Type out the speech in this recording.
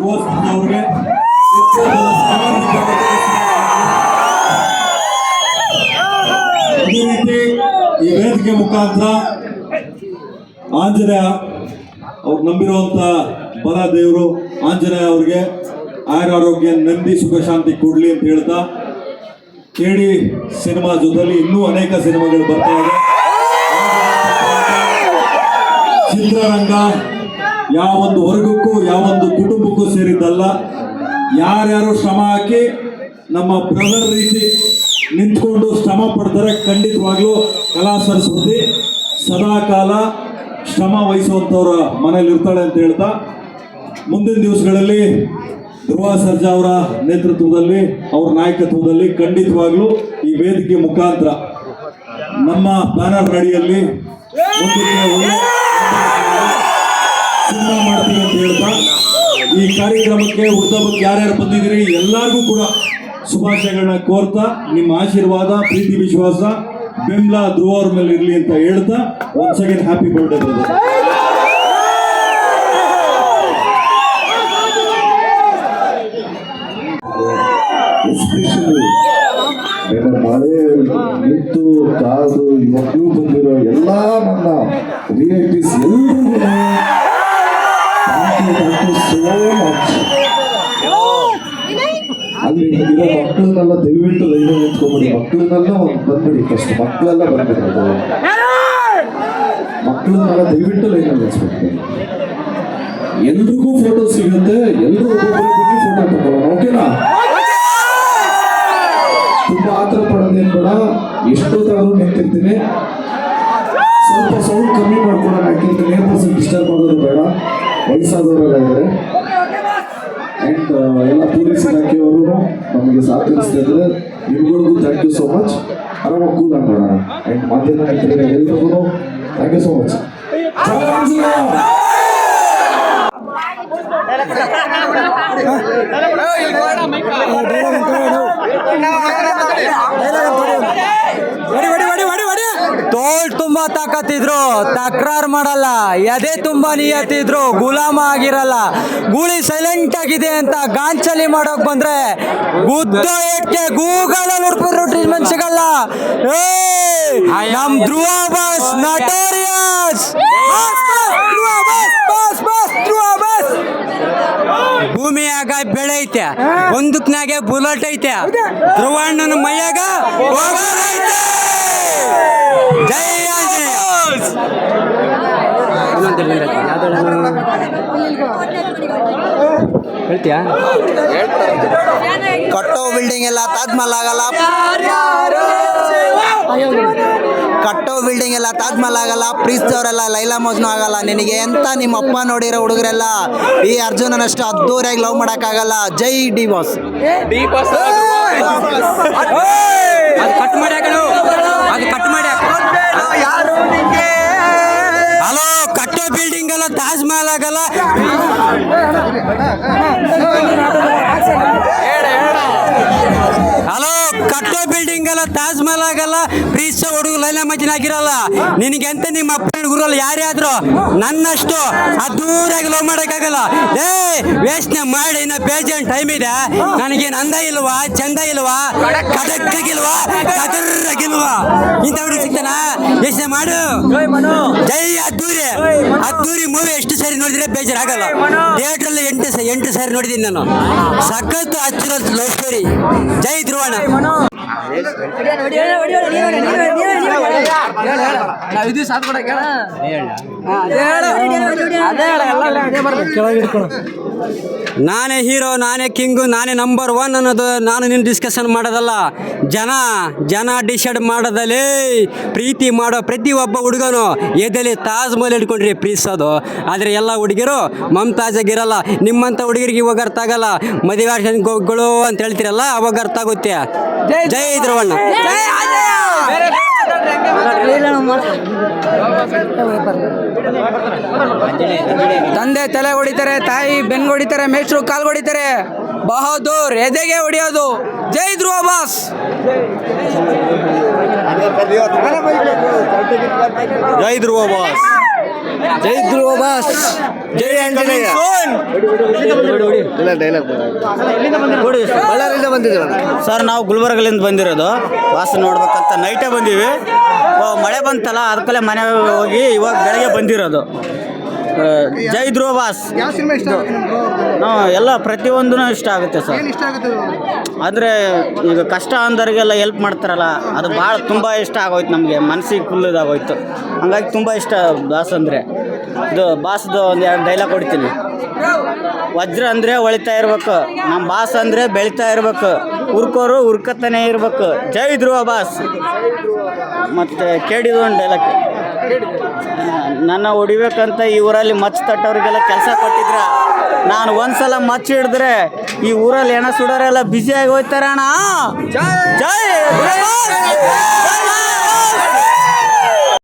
ಅವ್ರಿಗೆ ಅದೇ ರೀತಿ ಈ ವೇದಿಕೆ ಮುಖಾಂತರ ಆಂಜನೇಯ ಅವ್ರು ನಂಬಿರುವಂತ ಬಲ ದೇವರು ಆಂಜನೇಯ ಅವ್ರಿಗೆ ಆಯುರಾರೋಗ್ಯ ನಂದಿ ಸುಖ, ಶಾಂತಿ ಕೊಡ್ಲಿ ಅಂತ ಹೇಳ್ತಾ ಕೇಳಿ ಸಿನಿಮಾ ಜೊತೆಲಿ ಇನ್ನೂ ಅನೇಕ ಸಿನಿಮಾಗಳು ಬರ್ತಾ ಇದೆ ಚಿತ್ರರಂಗ ಯಾವೊಂದು ವರ್ಗಕ್ಕೂ, ಯಾವೊಂದು ಕುಟುಂಬಕ್ಕೂ ಸೇರಿದ್ದಲ್ಲ. ಯಾರ್ಯಾರು ಶ್ರಮ ಹಾಕಿ ನಮ್ಮ ಬ್ರದರ್ ರೀತಿ ನಿಂತ್ಕೊಂಡು ಶ್ರಮ ಪಡ್ತಾರೆ, ಖಂಡಿತವಾಗ್ಲೂ ಕಲಾ ಸರಸ್ವತಿ ಸದಾ ಕಾಲ ಶ್ರಮ ವಹಿಸುವಂಥವ್ರ ಮನೇಲಿ ಇರ್ತಾಳೆ ಅಂತ ಹೇಳ್ತಾ, ಮುಂದಿನ ದಿವಸಗಳಲ್ಲಿ ಧ್ರುವ ಸರ್ಜಾ ಅವರ ನೇತೃತ್ವದಲ್ಲಿ, ಅವ್ರ ನಾಯಕತ್ವದಲ್ಲಿ ಖಂಡಿತವಾಗ್ಲೂ ಈ ವೇದಿಕೆ ಮುಖಾಂತರ ನಮ್ಮ ಬ್ಯಾನರ್ ಅಡಿಯಲ್ಲಿ ಕಾರ್ಯಕ್ರಮಕ್ಕೆ ಉದ್ದಬಕ್ಕೆ ಯಾರ್ಯಾರು ಬಂದಿದ್ದೀರಿ ಎಲ್ಲರಿಗೂ ಕೂಡ ಶುಭಾಶಯಗಳನ್ನ ಕೋರ್ತಾ ನಿಮ್ಮ ಆಶೀರ್ವಾದ, ಪ್ರೀತಿ, ವಿಶ್ವಾಸ, ಬೆಂಬಲ, ಧ್ರುವರ ಮೇಲೆ ಇರಲಿ ಅಂತ ಹೇಳ್ತಾ once again happy birthday brother ಮಳೆ ನಿಂತು ಕಾದು ಇವತ್ತು ಬಂದಿರೋ ಎಲ್ಲ ನನ್ನ ರಿಲೇಟಿವ್ಸ್ ಎಲ್ರಿಗೂ ಸೋ ಮಚ್ ಅಲ್ಲಿ ಮಕ್ಕಳನ್ನೆಲ್ಲ ದಯವಿಟ್ಟು ಲೈನ್ ನಿಂತ್ಕೊಂಬಿಡಿ ಮಕ್ಕಳನ್ನೆಲ್ಲ ಬಂದ್ಬಿಡಿ ಫಸ್ಟ್ ಮಕ್ಕಳೆಲ್ಲ ಅದು ಮಕ್ಕಳನ್ನೆಲ್ಲ ದಯವಿಟ್ಟು ಲೈನ್ ನಿಲ್ಸ್ಬೇಕು ಎಲ್ರಿಗೂ ಫೋಟೋ ಸಿಗುತ್ತೆ ಎಲ್ರೂ ಒಬ್ಬೊಬ್ಬರು ಬನ್ನಿ ಫೋಟೋ ತಗೊಳ್ಳೋಣ ಓಕೆನಾ ತುಂಬಾ ಆತರ ಪಡೋದೇನು ಬೇಡ ಎಷ್ಟೊತ್ತಾದ್ರೂ ನಿಂತಿರ್ತೀನಿ ಸ್ವಲ್ಪ ಸೌಂಡ್ ಕಮ್ಮಿ ಮಾಡ್ಕೊಳ್ಳೋಣ ಯಾಕೆಂದ್ರೆ ನೇಬರ್ಸ್ ಡಿಸ್ಟರ್ಬ್ ಆಗೋದು ಬೇಡ ವಯಸ್ಸಾದವರೆಲ್ಲ ಇದ್ದಾರೆ ಅಂಡ್ ಎಲ್ಲ ಪೊಲೀಸ್ ಇಲಾಖೆಯವರು ನಮಗೆ ಸಹಕರಿಸ್ತಿದ್ರೆ ನಿಮ್ಗಳಿಗೂ ಥ್ಯಾಂಕ್ ಯು ಸೋ ಮಚ್ ಆರಾಮಾಗಿ ಮಾಡೋಣ ಅಂಡ್ ಮಾಧ್ಯಮ ಎಲ್ರಿಗೂ ಥ್ಯಾಂಕ್ ಯು ಸೋ ಮಚ್ ತೋಳ್ ತುಂಬಾ ತಾಕತ್ತಿದ್ರು, ತಕ್ರಾರ್ ಮಾಡಲ್ಲ, ಎದೆ ತುಂಬಾ ನಿಯತ್ತಿದ್ರು, ಗುಲಾಮ ಆಗಿರಲ್ಲ. ಗೂಳಿ ಸೈಲೆಂಟ್ ಆಗಿದೆ ಅಂತ ಗಾಂಚಲಿ ಮಾಡೋಕ್ ಬಂದ್ರೆ ಗುದ್ದ ಗೂಗಲ್ ಟ್ರೀಟ್ಮೆಂಟ್ ಸಿಗಲ್ಲ ನಮ್ ಧ್ರುವ ಬಸ್ ನಟೋರಿಯಸ್ ಭೂಮಿಯಾಗ ಬೆಳೆ ಐತೆ ಬಂದುಕ್ನಾಗೆ ಬುಲೆಟ್ ಐತೆ. ಧ್ರುವಣ್ಣನ ಮೈಯಾಗ. ಜೈ ಆಂಜನೇಯ ಹೇಳ್ತೀಯಾ? ಕಟ್ಟೋ ಬಿಲ್ಡಿಂಗ್ ಎಲ್ಲ ತಾಜ್ಮಹಲ್ ಆಗಲ್ಲ. ಕಟ್ಟೋ ಬಿಲ್ಡಿಂಗ್ ಎಲ್ಲ ತಾಜ್ಮಹಲ್ ಆಗಲ್ಲ. ಪ್ರೀಸ್ದವರೆಲ್ಲ ಲೈಲಾ ಮೋಜ್ನ ಆಗಲ್ಲ. ನಿನಗೆ ಎಂತ ನಿಮ್ಮ ಅಪ್ಪ ನೋಡಿರೋ ಹುಡುಗರೆಲ್ಲ ಈ ಅರ್ಜುನನಷ್ಟು ಅದ್ದೂರಿಯಾಗಿ ಲವ್ ಮಾಡಕ್ಕಾಗಲ್ಲ. ಜೈ ಡಿ ಬಾಸ್. ಅದು ಬಿಲ್ಡಿಂಗ್ ಅಲ್ಲ, ತಾಜ್ ಮಹಲ್ ಆಗಲ್ಲ. ಹಲೋ ಕಟ್ಟೋ ಬಿಲ್ಡಿಂಗ್ ಎಲ್ಲ ತಾಜ್ ಮಹಲ್ ಆಗಲ್ಲ. ಪ್ರೀಸ ಹುಡುಗ ಲೈಲ ಮಜ್ಜಿನ ಆಗಿರಲ್ಲ ನಿನಗೆ ಎಂತ ನಿಮ್ಮ ಅಪ್ಪನ ಗುರಲ್ಲ ಯಾರೇ ಆದ್ರು ನನ್ನಷ್ಟು ಅದ್ದೂರಾಗಿ ಲವ್ ಮಾಡಕ್ಕಾಗಲ್ಲ. ಏ ವೇಷನೆ ಮಾಡಿ, ಇನ್ನ ಟೈಮ್ ಇದೆ? ನನಗೆ ಅಂದ ಇಲ್ವಾ? ಚಂದ ಇಲ್ವಾ? ಕಡಕ್ಕಾಗಿಲ್ವಾ ಕದರ್ರಾಗಿಲ್ವಾ? ಇಂಥ ಹುಡುಗ ಸಿಗ್ತಾನ? ಯೋಚನೆ ಮಾಡು. ಜೈ ಅದ್ದೂರಿ. ಅದ್ದೂರಿ ಮೂವಿ ಎಷ್ಟು ಸಾರಿ ನೋಡಿದ್ರೆ ಬೇಜಾರಾಗಲ್ಲ. ಥಿಯೇಟರ್ ಅಲ್ಲಿ ಎಂಟು ಎಂಟು ಸಾರಿ ನೋಡಿದೀನಿ ನಾನು. ಸಖತ್ ಹಚ್ಚಿರೋ ಲವ್ ಸ್ಟೋರಿ ಜೈ ಧ್ರುವಣ ನಾನೇ ಹೀರೋ ನಾನೇ ಕಿಂಗು ನಾನೇ ನಂಬರ್ ಒನ್ ಅನ್ನೋದು ನಾನು ನಿನ್ನ ಡಿಸ್ಕಷನ್ ಮಾಡೋದಲ್ಲ. ಜನ ಜನ ಡಿಸೈಡ್ ಮಾಡೋದಲ್ಲಿ ಪ್ರೀತಿ ಮಾಡೋ ಪ್ರತಿ ಒಬ್ಬ ಹುಡುಗನು ಎದೆಲಿ ತಾಜ್ ಮಹಲ್ ಹಿಡ್ಕೊಂಡ್ರಿ ಅದು. ಆದರೆ ಎಲ್ಲ ಹುಡುಗಿರು ಮಮತಾಜಾಗಿರಲ್ಲ. ನಿಮ್ಮಂಥ ಹುಡುಗರಿಗೆ ಇವಾಗ ಅರ್ಥ ಆಗಲ್ಲ. ಮದುವೆ ಆಶಗಳು ಅಂತ ಹೇಳ್ತಿರಲ್ಲ ಅವಾಗ ಅರ್ಥ ಆಗುತ್ತೆ. ಜೈ ಧ್ರುವಣ್ಣ. ತಂದೆ ತಲೆ ಹೊಡಿತಾರೆ ತಾಯಿ ಬೆನ್ ಹೊಡಿತಾರೆ ಮೇಷ್ಟ್ರು ಕಾಲ್ ಹೊಡಿತಾರೆ. ಬಹದ್ದೂರ್ ಎದೆಗೆ ಹೊಡೆಯೋದು? ಜೈ ಧ್ರುವ ಬಾಸ್. ಜೈ ಧ್ರುವ ಬಾಸ್. ಜೈ ಧ್ರುವ ಬಾಸ್. ಜೈ ಆಂಜನೇಯ ಇಲ್ಲ ಡೈಲಾಗ್ ಬಳ್ಳಾರಿಯಿಂದ ಬಂದಿದ್ದೀವಿ ಸರ್ ನಾವು ಗುಲ್ಬರ್ಗಲಿಂದ ಬಂದಿರೋದು. ವಾಸ ನೋಡ್ಬೇಕಂತ ನೈಟೇ ಬಂದೀವಿ. ಓ, ಮಳೆ ಬಂತಲ್ಲ ಅದಕ್ಕಲ್ಲೇ ಮನೆ ಹೋಗಿ ಇವಾಗ ಬೆಳಗ್ಗೆ ಬಂದಿರೋದು. ಜೈ ಧ್ರುವ ಬಾಸ್ ಯಾವ ಸಿನಿಮಾ ಇಷ್ಟ ಆಗುತ್ತೆ ನಿಮ್ಗೆ? bro ಅವ್ರ್ದು? ನಾವು ಎಲ್ಲ ಪ್ರತಿಯೊಂದೂ ಇಷ್ಟ ಆಗುತ್ತೆ ಸರ್. ಏನ್ ಇಷ್ಟ ಆಗುತ್ತೆ? ಅಂದರೆ ಈಗ ಕಷ್ಟ ಅಂದವ್ರಿಗೆಲ್ಲ ಹೆಲ್ಪ್ ಮಾಡ್ತಾರಲ್ಲ ಅದು ಭಾಳ ತುಂಬ ಇಷ್ಟ ಆಗೋಯ್ತು ನಮಗೆ. ಮನಸ್ಸಿಗೆ ಫುಲ್ ಇದಾಗೋಯ್ತು. ಹಂಗಾಗಿ ತುಂಬ ಇಷ್ಟ ಬಾಸ್ ಅಂದರೆ. ಇದು ಬಾಸ್ದು ಒಂದು ಎರಡು ಡೈಲಾಗ್ ಕೊಡ್ತೀನಿ. ವಜ್ರ ಅಂದರೆ ಹೊಳಿತಾ ಇರ್ಬೇಕು. ನಮ್ಮ ಬಾಸ್ ಅಂದರೆ ಬೆಳಿತಾ ಇರ್ಬೇಕು. ಹುರ್ಕೋರು ಹುರ್ಕತ್ತನೇ ಇರ್ಬೇಕು. ಜೈ ಧ್ರುವ ಬಾಸ್ ಮತ್ತು ಕೇಳಿದ ಒಂದು ಡೈಲಾಗ್ ನನ್ನ ಹೊಡಿಬೇಕಂತ ಈ ಊರಲ್ಲಿ ಮಚ್ಚ ತಟ್ಟವ್ರಿಗೆಲ್ಲ ಕೆಲಸ ಕೊಟ್ಟಿದ್ರ. ನಾನು ಒಂದ್ಸಲ ಮಚ್ಚ ಹಿಡಿದ್ರೆ ಈ ಊರಲ್ಲಿ ಏನ ಸುಡೋರೆಲ್ಲ ಹೋಯ್ತಾರಣ್ಣ ಅಣ್ಣ ಜೈ